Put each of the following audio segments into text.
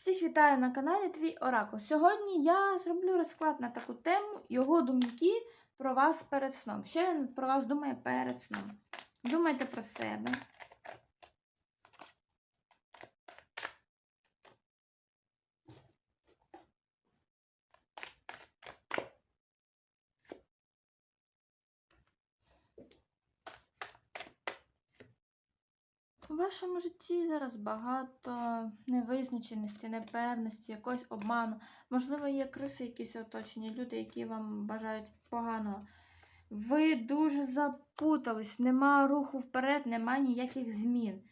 Всіх вітаю на каналі Твій Оракул. Сьогодні я зроблю розклад на таку тему його думки про вас перед сном. Що він про вас думає перед сном? Думайте про себе. Вашому житті зараз багато невизначеності, непевності, якогось обману. Можливо, є криси, якісь оточені, люди, які вам бажають поганого. Ви дуже запутались, нема руху вперед, нема ніяких змін.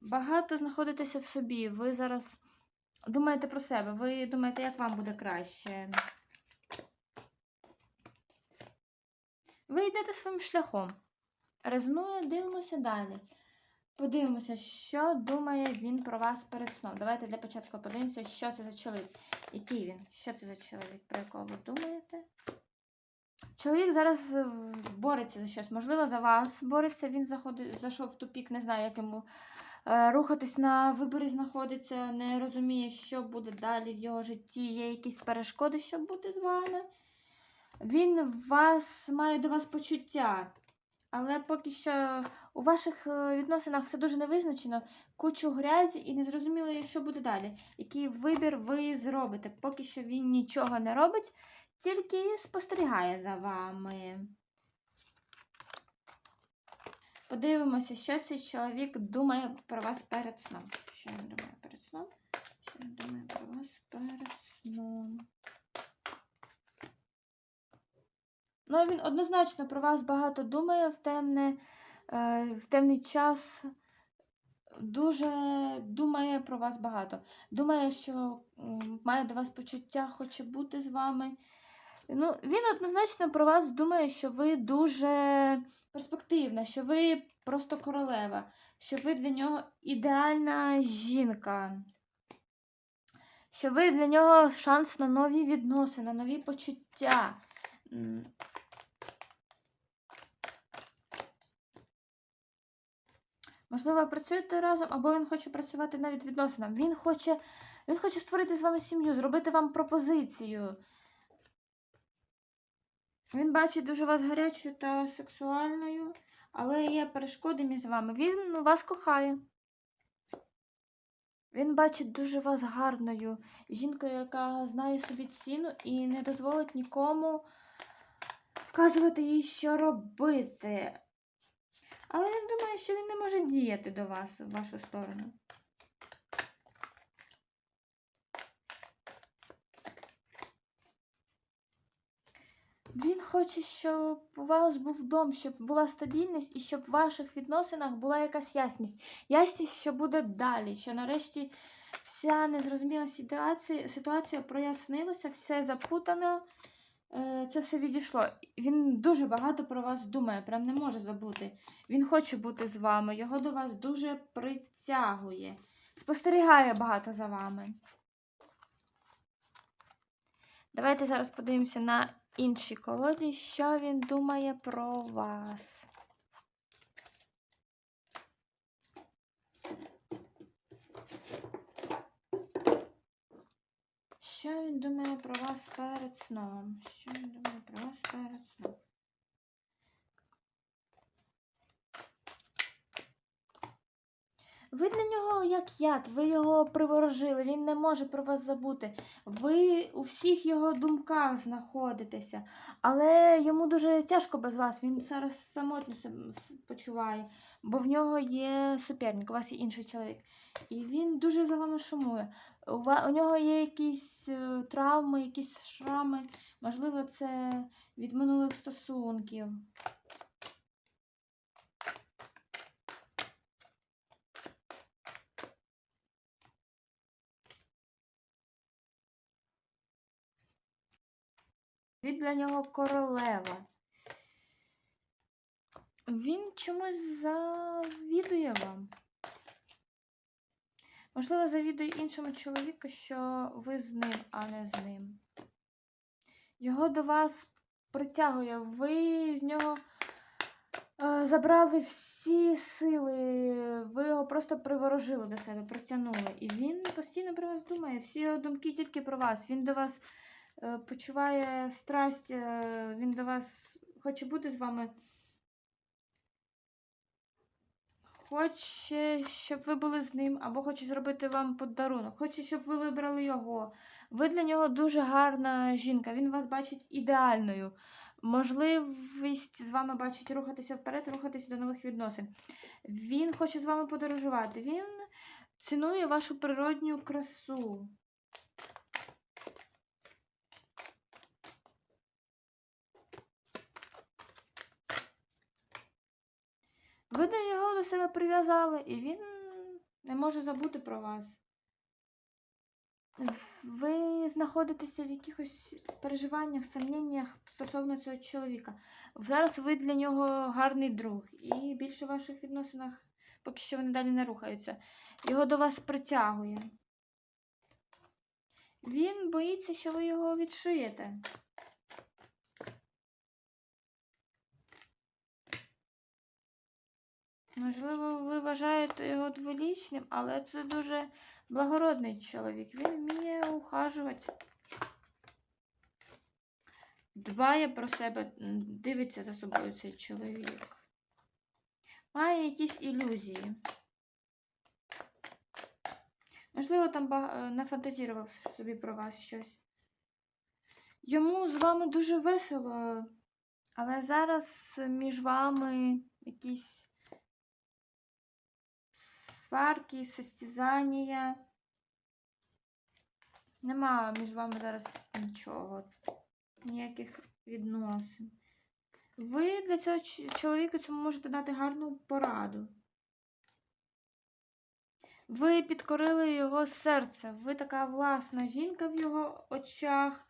Багато знаходитеся в собі. Ви зараз думаєте про себе, ви думаєте, як вам буде краще. Ви йдете своїм шляхом. Резонує, дивимося далі. Подивимося, що думає він про вас перед сном. Давайте для початку подивимося, що це за чоловік. Який він? Що це за чоловік, про якого ви думаєте? Чоловік зараз е, бореться за щось. Можливо, за вас бореться. Він заходить, зайшов в тупік, не знає, як йому е, рухатись на виборі знаходиться, не розуміє, що буде далі в його житті. Є якісь перешкоди, щоб бути з вами. Він вас має до вас почуття. Але поки що у ваших е, відносинах все дуже невизначено, кучу грязі і незрозуміло, що буде далі. Який вибір ви зробите? Поки що він нічого не робить, тільки спостерігає за вами. Подивимося, що цей чоловік думає про вас перед сном. Що він думає перед сном? Що він думає про вас перед сном? Ну, він однозначно про вас багато думає в темне, е, в темний час. Дуже думає про вас багато. Думає, що має до вас почуття, хоче бути з вами. Ну, він однозначно про вас думає, що ви дуже перспективна, що ви просто королева, що ви для нього ідеальна жінка. Що ви для нього шанс на нові відносини, на нові почуття. Можливо, працюєте разом, або він хоче працювати навіть відносинам. Він хоче, він хоче створити з вами сім'ю, зробити вам пропозицію. Він бачить дуже вас гарячою та сексуальною, але є перешкоди між вами. Він вас кохає. Він бачить дуже вас гарною жінкою, яка знає собі ціну і не дозволить нікому вказувати їй, що робити. Але він думає, що він не може діяти до вас в вашу сторону. Він хоче, щоб у вас був дом, щоб була стабільність і щоб в ваших відносинах була якась ясність. Ясність, що буде далі, що нарешті вся незрозуміла ситуація, ситуація прояснилася, все запутано, це все відійшло. Він дуже багато про вас думає, прям не може забути. Він хоче бути з вами, його до вас дуже притягує, спостерігає багато за вами. Давайте зараз подивимося на інші колоді, що він думає про вас. Що він думає про вас перед сном? Що він думає про вас перед сном? Ви для нього як яд, ви його приворожили, він не може про вас забути. Ви у всіх його думках знаходитеся, але йому дуже тяжко без вас. Він зараз самотньо почуває, бо в нього є суперник, у вас є інший чоловік. І він дуже за вами шумує. У, ва- у нього є якісь е, травми, якісь шрами. Можливо, це від минулих стосунків. Він для нього королева. Він чомусь завідує вам. Можливо, завідує іншому чоловіку, що ви з ним, а не з ним. Його до вас притягує. Ви з нього е, забрали всі сили, ви його просто приворожили до себе, притягнули. І він постійно про вас думає. Всі його думки тільки про вас. Він до вас почуває страсть, е, він до вас хоче бути з вами. Хоче, щоб ви були з ним, або хоче зробити вам подарунок. Хоче, щоб ви вибрали його. Ви для нього дуже гарна жінка. Він вас бачить ідеальною. Можливість з вами бачить рухатися вперед, рухатися до нових відносин. Він хоче з вами подорожувати. Він цінує вашу природню красу. Ви до нього до себе прив'язали, і він не може забути про вас. Ви знаходитеся в якихось переживаннях, сумніннях стосовно цього чоловіка. Зараз ви для нього гарний друг, і більше в ваших відносинах поки що вони далі не рухаються. Його до вас притягує. Він боїться, що ви його відшиєте. Можливо, ви вважаєте його дволічним, але це дуже благородний чоловік. Він вміє ухажувати. Дбає про себе, дивиться за собою цей чоловік. Має якісь ілюзії. Можливо, там е, нафантазірував собі про вас щось. Йому з вами дуже весело, але зараз між вами якісь сварки, состязання. Нема між вами зараз нічого, ніяких відносин. Ви для цього чоловіка цьому можете дати гарну пораду. Ви підкорили його серце. Ви така власна жінка в його очах,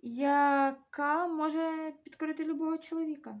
яка може підкорити любого чоловіка.